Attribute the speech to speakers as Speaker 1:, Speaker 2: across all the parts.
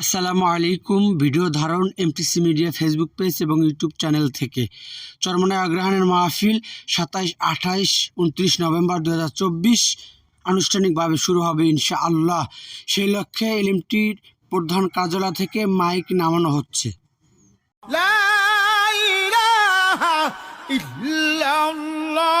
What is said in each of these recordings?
Speaker 1: আসসালামু আলাইকুম। ভিডিও ধারণ এমটিসি মিডিয়া ফেসবুক পেজ এবং ইউটিউব চ্যানেল থেকে। চরমনায় আগ্রহণের মাহফিল সাতাইশ, আঠাইশ, উনত্রিশ নভেম্বর দু হাজার চব্বিশ। আনুষ্ঠানিকভাবে শুরু হবে ইনশা আল্লাহ সেই লক্ষ্যে এলএমটির প্রধান কার্যালয় থেকে মাইক নামানো হচ্ছে।
Speaker 2: ইল্লাল্লাহ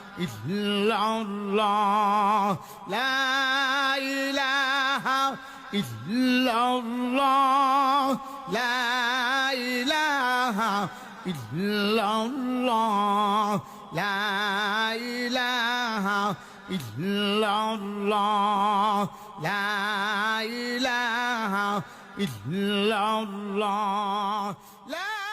Speaker 2: Allah la ilaha illallah la ilaha illallah la ilaha illallah la ilaha illallah la